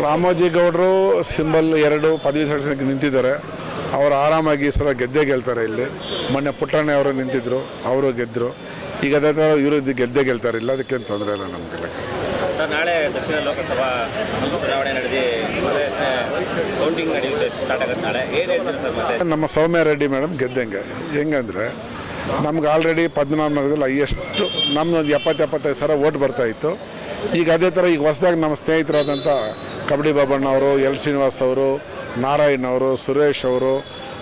ರಾಮೋಜಿ ಗೌಡರು ಸಿಂಬಲ್ ಎರಡು ಪದವಿ ಸದಸ್ಯರಿಗೆ ನಿಂತಿದ್ದಾರೆ. ಅವರು ಆರಾಮಾಗಿ ಈ ಸಲ ಗೆದ್ದೇ ಗೆಲ್ತಾರೆ ಇಲ್ಲಿ. ಮೊನ್ನೆ ಪುಟ್ಟಣ್ಣ ಅವರು ನಿಂತಿದ್ರು ಅವರು ಗೆದ್ದರು ಈಗ ಅದೇ ಥರ ಇವರು ಗೆದ್ದೇ ಗೆಲ್ತಾರೆ ಇಲ್ಲ ಅದಕ್ಕೇನು ತೊಂದರೆ ಇಲ್ಲ ನಮಗೆ ನಾಳೆ ದಕ್ಷಿಣ ಲೋಕಸಭಾ ಚುನಾವಣೆ ನಡೆದಿ ಕೌಂಟಿಂಗ್ ನಡೆಯುತ್ತೆ ಸ್ಟಾರ್ಟ್ ಆಗುತ್ತೆ ನಾಳೆ. ಏನು ಹೇಳ್ತೀರಿ ಸರ್ ನಮ್ಮ ಸೌಮ್ಯ ರೆಡ್ಡಿ ಮೇಡಮ್ ಗೆದ್ದಂಗೆ. ಹೆಂಗಂದರೆ ನಮ್ಗೆ ಆಲ್ರೆಡಿ ಪದ್ಮನಾಭ ನಗರದಲ್ಲಿ ಎಷ್ಟು ಎಪ್ಪತ್ತೆಪ್ಪತ್ತೈದು ಎಪ್ಪತ್ತು ಎಪ್ಪತ್ತೈದು ಸಾವಿರ ಓಟ್ ಬರ್ತಾ ಇತ್ತು. ಈಗ ಅದೇ ಥರ ಈಗ ಹೊಸದಾಗಿ ನಮ್ಮ ಸ್ನೇಹಿತರಾದಂಥ ಕಬಡ್ಡಿ ಬಾಬಣ್ಣ ಅವರು ಎಲ್ ಶ್ರೀನಿವಾಸ್ ಅವರು, ನಾರಾಯಣ್ ಅವರು, ಸುರೇಶ್ ಅವರು,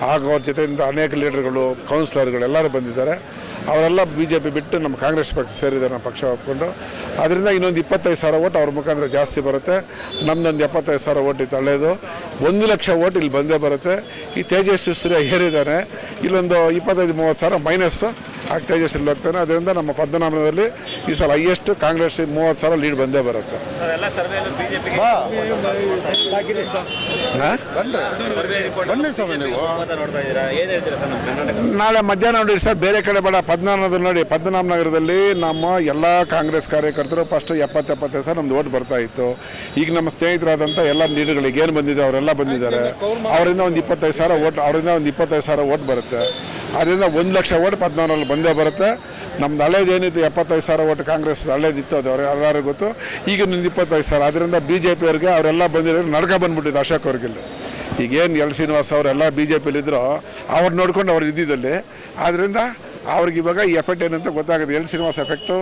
ಹಾಗೂ ಅವ್ರ ಜೊತೆಯಿಂದ ಅನೇಕ ಲೀಡರ್ಗಳು ಕೌನ್ಸಿಲರ್ಗಳು ಎಲ್ಲರೂ ಬಂದಿದ್ದಾರೆ. ಅವರೆಲ್ಲ ಬಿ ಜೆ ಪಿ ಬಿಟ್ಟು ನಮ್ಮ ಕಾಂಗ್ರೆಸ್ ಪಕ್ಷ ಸೇರಿದ್ದಾರೆ, ನಮ್ಮ ಪಕ್ಷ ಒಪ್ಕೊಂಡು. ಅದರಿಂದ ಇನ್ನೊಂದು ಇಪ್ಪತ್ತೈದು ಸಾವಿರ ಓಟ್ ಅವ್ರ ಮುಖಾಂತರ ಜಾಸ್ತಿ ಬರುತ್ತೆ. ನಮ್ದೊಂದು ಎಪ್ಪತ್ತೈದು ಸಾವಿರ ಓಟ್ ಇತ್ತು ಹಳೇದು. ಒಂದು ಲಕ್ಷ ಓಟ್ ಇಲ್ಲಿ ಬಂದೇ ಬರುತ್ತೆ. ಈ ತೇಜಸ್ವಿ ಸೂರ್ಯ ಏರಿದ್ದಾನೆ ಇಲ್ಲೊಂದು ಇಪ್ಪತ್ತೈದು ಮೂವತ್ತು ಸಾವಿರ ಮೈನಸ್ ಆಗ ತೇಜಸ್ವಿ ಹೋಗ್ತಾನೆ. ಅದರಿಂದ ನಮ್ಮ ಪದ್ಮನಾಭದಲ್ಲಿ ಈ ಸಲ ಹೈಯೆಸ್ಟ್ ಕಾಂಗ್ರೆಸ್ ಮೂವತ್ತು ಸಾವಿರ ಲೀಡ್ ಬಂದೇ ಬರುತ್ತೆ. ಸರ್ ಎಲ್ಲ ಸರ್ವೆಯಲ್ಲೂ ಬಿಜೆಪಿಗೆ ಹಾ? ಸರ್ವೆ ರಿಪೋರ್ಟ್ ಬನ್ನಿ ಸ್ವಾಮಿ ನೀವು. ಮತ ನೋಡ್ತಾ ಇದ್ದೀರಾ? ಏನು ಹೇಳ್ತೀರಾ ಸರ್ ನಮ್ಮ ಕರ್ನಾಟಕ ನಾಳೆ ಮಧ್ಯಾಹ್ನ ನೋಡಿರಿ ಸರ್ ಬೇರೆ ಕಡೆ ಬೇಡ. ಪದ್ಮನಾಭದಲ್ಲಿ ನೋಡಿ ಪದ್ಮನಾಭನಗರದಲ್ಲಿ ನಮ್ಮ ಎಲ್ಲ ಕಾಂಗ್ರೆಸ್ ಕಾರ್ಯಕರ್ತರು ಫಸ್ಟ್ ಎಪ್ಪತ್ತೆಪ್ಪತ್ತೈದು ಸಾವಿರ ನಮ್ದು ಓಟ್ ಬರ್ತಾ ಇತ್ತು. ಈಗ ನಮ್ಮ ಸ್ನೇಹಿತರಾದಂಥ ಎಲ್ಲ ಲೀಡರ್ಗಳಿಗೆ ಏನು ಬಂದಿದೆ ಅವರೆಲ್ಲ ಬಂದಿದ್ದಾರೆ. ಅವರಿಂದ ಒಂದು ಇಪ್ಪತ್ತೈದು ಸಾವಿರ ಓಟ್ ಅವರಿಂದ ಒಂದು ಇಪ್ಪತ್ತೈದು ಸಾವಿರ ಓಟ್ ಬರುತ್ತೆ. ಅದರಿಂದ ಒಂದು ಲಕ್ಷ ಓಟ್ ಪದ್ಮನಾಭಲ್ಲಿ ಬಂದೇ ಬರುತ್ತೆ. ನಮ್ದು ಹಳೇದು ಏನಿತ್ತು ಎಪ್ಪತ್ತೈದು ಸಾವಿರ ಓಟ್ ಕಾಂಗ್ರೆಸ್ ಹಳೇದಿತ್ತು ಅದು ಅವ್ರು ಎಲ್ಲರಿಗೂ ಗೊತ್ತು. ಈಗ ಒಂದು ಇಪ್ಪತ್ತೈದು ಸಾವಿರ. ಅದರಿಂದ ಬಿ ಜೆ ಪಿಯವ್ರಿಗೆ ಅವರೆಲ್ಲ ಬಂದಿರೋ ನಡ್ಕ ಬಂದ್ಬಿಟ್ಟಿದ್ದು ಅಶೋಕ್ ಅವ್ರಿಗಿಲ್ಲ. ಈಗೇನು ಎಲ್ ಶ್ರೀನಿವಾಸ್ ಅವರೆಲ್ಲ ಬಿ ಜೆ ಪಿಲಿದ್ರು ಅವ್ರು ನೋಡ್ಕೊಂಡು ಅವ್ರು ಇದ್ದಿದ್ದಲ್ಲಿ. ಆದ್ದರಿಂದ ಅವ್ರಿಗೆ ಇವಾಗ ಈ ಎಫೆಕ್ಟ್ ಏನಂತ ಗೊತ್ತಾಗುತ್ತೆ. ಎಲ್ ಶ್ರೀನಿವಾಸ್ ಎಫೆಕ್ಟು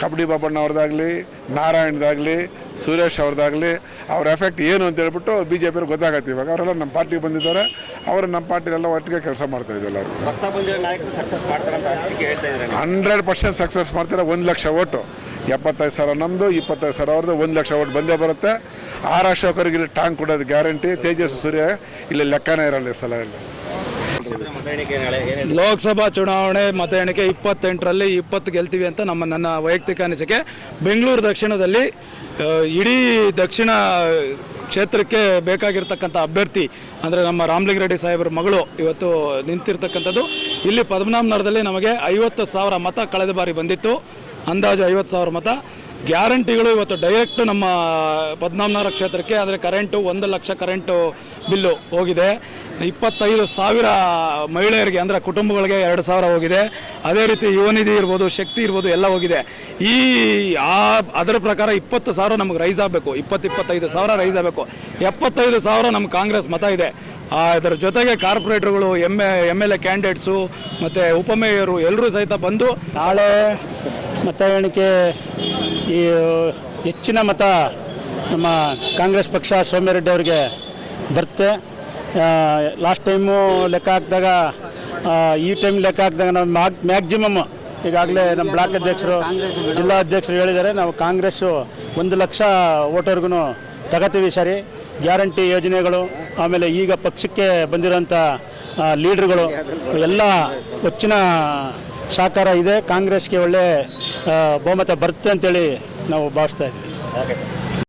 ಕಬಡ್ಡಿ ಬಾಬಣ್ಣ ಅವ್ರದ್ದಾಗಲಿ ನಾರಾಯಣದಾಗಲಿ ಸುರೇಶ್ ಅವ್ರದ್ದಾಗಲಿ ಅವ್ರ ಎಫೆಕ್ಟ್ ಏನು ಅಂತ ಹೇಳ್ಬಿಟ್ಟು ಬಿ ಜೆ ಪಿಯವ್ರಿಗೆ ಗೊತ್ತಾಗತ್ತೆ. ಇವಾಗ ಅವರೆಲ್ಲ ನಮ್ಮ ಪಾರ್ಟಿಗೆ ಬಂದಿದ್ದಾರೆ. ಅವರು ನಮ್ಮ ಪಾರ್ಟಿಲೆಲ್ಲ ಒಟ್ಟಿಗೆ ಕೆಲಸ ಮಾಡ್ತಾ ಇದ್ದಾರೆ ಎಲ್ಲರೂ. ಹಂಡ್ರೆಡ್ ಪರ್ಸೆಂಟ್ ಸಕ್ಸಸ್ ಮಾಡ್ತಾರೆ. ಒಂದು ಲಕ್ಷ ಓಟು. ಎಪ್ಪತ್ತೈದು ಸಾವಿರ ನಮ್ಮದು ಇಪ್ಪತ್ತೈದು ಸಾವಿರ ಅವ್ರದ್ದು. ಒಂದು ಲಕ್ಷ ಓಟ್ ಬಂದೇ ಬರುತ್ತೆ. ಆರ್ ಅಶೋಕರಿಗೆ ಇಲ್ಲಿ ಟಾಂಗ್ ಕೊಡೋದು ಗ್ಯಾರಂಟಿ. ತೇಜಸ್ ಸೂರ್ಯ ಇಲ್ಲಿ ಲೆಕ್ಕನೇ ಇರಲ್ಲ ಈ ಸಲ ಇಲ್ಲಿ. ಲೋಕಸಭಾ ಚುನಾವಣೆ ಮತ ಎಣಿಕೆ ಇಪ್ಪತ್ತೆಂಟರಲ್ಲಿ ಇಪ್ಪತ್ತು ಗೆಲ್ತೀವಿ ಅಂತ ನಮ್ಮ ನನ್ನ ವೈಯಕ್ತಿಕ ಅನಿಸಿಕೆ. ಬೆಂಗಳೂರು ದಕ್ಷಿಣದಲ್ಲಿ ಇಡೀ ದಕ್ಷಿಣ ಕ್ಷೇತ್ರಕ್ಕೆ ಬೇಕಾಗಿರ್ತಕ್ಕಂಥ ಅಭ್ಯರ್ಥಿ, ಅಂದರೆ ನಮ್ಮ ರಾಮಲಿಂಗರೆಡ್ಡಿ ಸಾಹೇಬರ ಮಗಳು ಇವತ್ತು ನಿಂತಿರ್ತಕ್ಕಂಥದ್ದು. ಇಲ್ಲಿ ಪದ್ಮನಾಭನಗರದಲ್ಲಿ ನಮಗೆ ಐವತ್ತು ಸಾವಿರ ಮತ ಕಳೆದ ಬಾರಿ ಬಂದಿತ್ತು. ಅಂದಾಜು ಐವತ್ತು ಸಾವಿರ ಮತ. ಗ್ಯಾರಂಟಿಗಳು ಇವತ್ತು ಡೈರೆಕ್ಟ್ ನಮ್ಮ ಪದ್ಮನಾಭನಗರ ಕ್ಷೇತ್ರಕ್ಕೆ, ಅಂದರೆ ಕರೆಂಟು ಒಂದು ಲಕ್ಷ ಕರೆಂಟು ಬಿಲ್ಲು ಹೋಗಿದೆ. ಇಪ್ಪತ್ತೈದು ಸಾವಿರ ಮಹಿಳೆಯರಿಗೆ ಅಂದರೆ ಕುಟುಂಬಗಳಿಗೆ ಎರಡು ಸಾವಿರ ಹೋಗಿದೆ. ಅದೇ ರೀತಿ ಯುವನಿಧಿ ಇರ್ಬೋದು, ಶಕ್ತಿ ಇರ್ಬೋದು, ಎಲ್ಲ ಹೋಗಿದೆ. ಈ ಆ ಅದರ ಪ್ರಕಾರ ಇಪ್ಪತ್ತು ಸಾವಿರ ನಮಗೆ ರೈಸ್ ಆಗಬೇಕು. ಇಪ್ಪತ್ತು ಇಪ್ಪತ್ತೈದು ಸಾವಿರ ರೈಸ್ ಆಗಬೇಕು. ಎಪ್ಪತ್ತೈದು ಸಾವಿರ ನಮ್ಮ ಕಾಂಗ್ರೆಸ್ ಮತ ಇದೆ. ಅದರ ಜೊತೆಗೆ ಕಾರ್ಪೊರೇಟರ್ಗಳು M A M L A candidates, ಮತ್ತು ಉಪಮೇಯರು ಎಲ್ಲರೂ ಸಹಿತ ಬಂದು ನಾಳೆ ಮತ ಎಣಿಕೆ ಈ ಹೆಚ್ಚಿನ ಮತ ನಮ್ಮ ಕಾಂಗ್ರೆಸ್ ಪಕ್ಷ ಸೌಮ್ಯರೆಡ್ಡಿ ಅವರಿಗೆ ಬರುತ್ತೆ. ಲಾಸ್ಟ್ ಟೈಮು ಲೆಕ್ಕ ಹಾಕಿದಾಗ ಈ ಟೈಮ್ ಲೆಕ್ಕ ಹಾಕಿದಾಗ ನಾವು ಮ್ಯಾಕ್ ಮ್ಯಾಕ್ಸಿಮಮ್ ಈಗಾಗಲೇ ನಮ್ಮ ಬ್ಲಾಕ್ ಅಧ್ಯಕ್ಷರು, ಜಿಲ್ಲಾ ಅಧ್ಯಕ್ಷರು ಹೇಳಿದ್ದಾರೆ. ನಾವು ಕಾಂಗ್ರೆಸ್ಸು ಒಂದು ಲಕ್ಷ ಓಟರ್ಗೂ ತಗೋತೀವಿ ಸರಿ. ಗ್ಯಾರಂಟಿ ಯೋಜನೆಗಳು, ಆಮೇಲೆ ಈಗ ಪಕ್ಷಕ್ಕೆ ಬಂದಿರೋಂಥ ಲೀಡ್ರುಗಳು, ಎಲ್ಲ ಹೆಚ್ಚಿನ ಸಹಕಾರ ಇದೆ. ಕಾಂಗ್ರೆಸ್ಗೆ ಒಳ್ಳೆ ಬಹುಮತ ಬರುತ್ತೆ ಅಂತೇಳಿ ನಾವು ಭಾವಿಸ್ತಾ ಇದ್ದೀವಿ.